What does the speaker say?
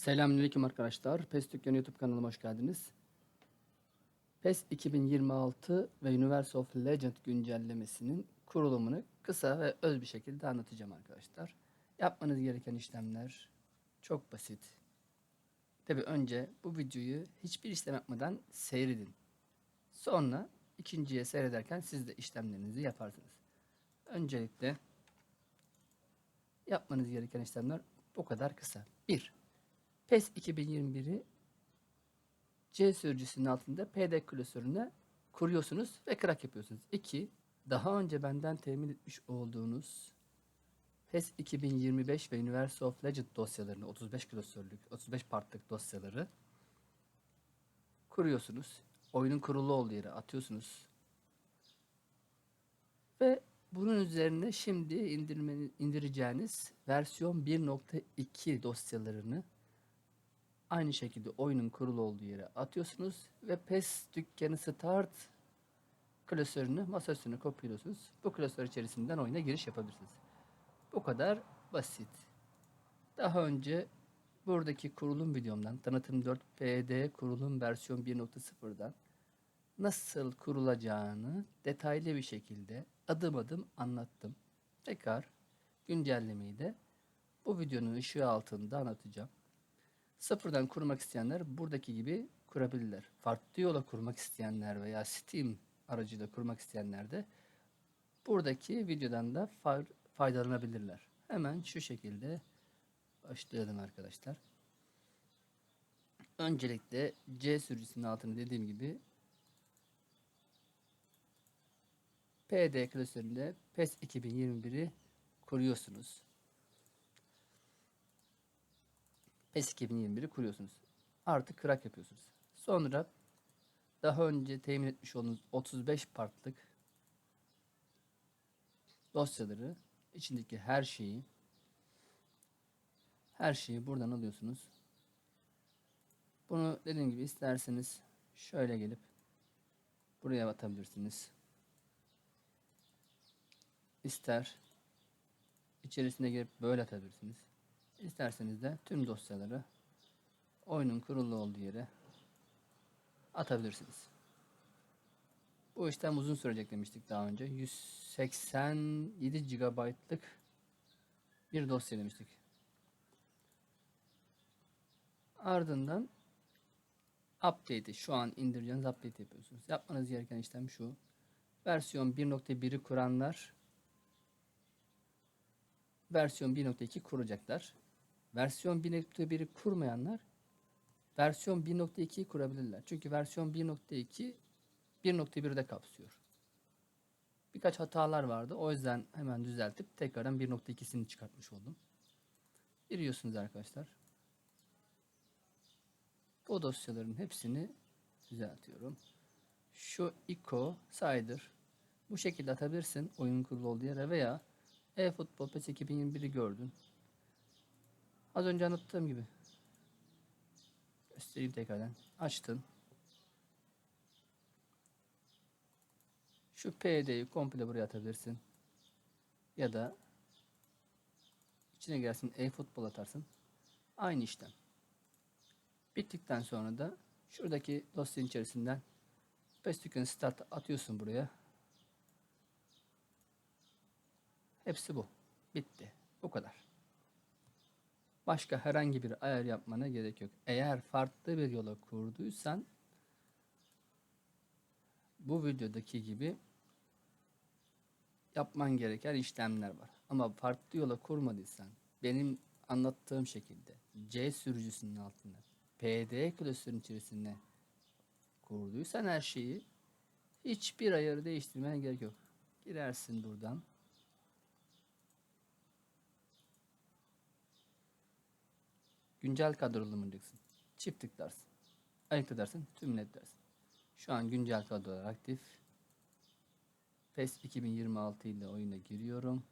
Selamünaleyküm arkadaşlar. PES Dükkanı YouTube kanalıma hoş geldiniz. PES 2026 ve Universe of Legend güncellemesinin kurulumunu kısa ve öz bir şekilde anlatacağım arkadaşlar. Yapmanız gereken işlemler çok basit. Tabi önce bu videoyu hiçbir işlem yapmadan seyredin. Sonra ikinciye seyrederken siz de işlemlerinizi yaparsınız. Öncelikle yapmanız gereken işlemler bu kadar kısa. 1. PES 2021'i C sürücüsünün altında PD klasörüne kuruyorsunuz ve crack yapıyorsunuz. 2. Daha önce benden temin etmiş olduğunuz PES 2025 ve Universe of Legend dosyalarını 35 klasörlük, 35 partlık dosyaları kuruyorsunuz. Oyunun kurulu olduğu yere atıyorsunuz. Ve bunun üzerine şimdi indirmeni, indireceğiniz versiyon 1.2 dosyalarını aynı şekilde oyunun kurulu olduğu yere atıyorsunuz ve PES dükkanı start klasörünü masaüstüne kopyalıyorsunuz. Bu klasör içerisinden oyuna giriş yapabilirsiniz. Bu kadar basit. Daha önce buradaki kurulum videomdan tanıtım 4 PD kurulum versiyon 1.0'dan nasıl kurulacağını detaylı bir şekilde adım adım anlattım. Tekrar güncellemeyi de bu videonun ışığı altında anlatacağım. Sıfırdan kurmak isteyenler buradaki gibi kurabilirler. Farklı yola kurmak isteyenler veya Steam aracıyla kurmak isteyenler de buradaki videodan da fay- faydalanabilirler. Hemen şu şekilde başlayalım arkadaşlar. Öncelikle C sürücüsünün altını dediğim gibi PD klasöründe PES 2021'i kuruyorsunuz. PES 2021'i kuruyorsunuz. Artık crack yapıyorsunuz. Sonra daha önce temin etmiş olduğunuz 35 partlık dosyaları içindeki her şeyi her şeyi buradan alıyorsunuz. Bunu dediğim gibi isterseniz şöyle gelip buraya atabilirsiniz. İster içerisine girip böyle atabilirsiniz. İsterseniz de tüm dosyaları oyunun kurulu olduğu yere atabilirsiniz. Bu işlem uzun sürecek demiştik daha önce. 187 GB'lık bir dosya demiştik. Ardından update'i şu an indireceğiniz update yapıyorsunuz. Yapmanız gereken işlem şu. Versiyon 1.1'i kuranlar versiyon 1.2 kuracaklar. Versiyon 1.1'i kurmayanlar versiyon 1.2'yi kurabilirler. Çünkü versiyon 1.2 1.1'de kapsıyor. Birkaç hatalar vardı. O yüzden hemen düzeltip tekrardan 1.2'sini çıkartmış oldum. Giriyorsunuz arkadaşlar. Bu dosyaların hepsini düzeltiyorum. Şu ICO, Cider bu şekilde atabilirsin oyunun kurulu olduğu yere veya e-futbol PES 2021'i gördün. Az önce anlattığım gibi. Göstereyim tekrardan. Açtın. Şu PD'yi komple buraya atabilirsin. Ya da içine gelsin e-futbol atarsın. Aynı işlem. Bittikten sonra da şuradaki dosyanın içerisinden PES Tükün Start atıyorsun buraya. Hepsi bu. Bitti. Bu kadar. Başka herhangi bir ayar yapmana gerek yok. Eğer farklı bir yola kurduysan bu videodaki gibi yapman gereken işlemler var. Ama farklı yola kurmadıysan benim anlattığım şekilde C sürücüsünün altında PD klasörün içerisinde kurduysan her şeyi hiçbir ayarı değiştirmene gerek yok. Girersin buradan. Güncel kadrolu mu diyeceksin? Çift tıklarsın. Ayıkla dersin. Tüm net dersin. Şu an güncel kadrolar aktif. PES 2026 ile oyuna giriyorum.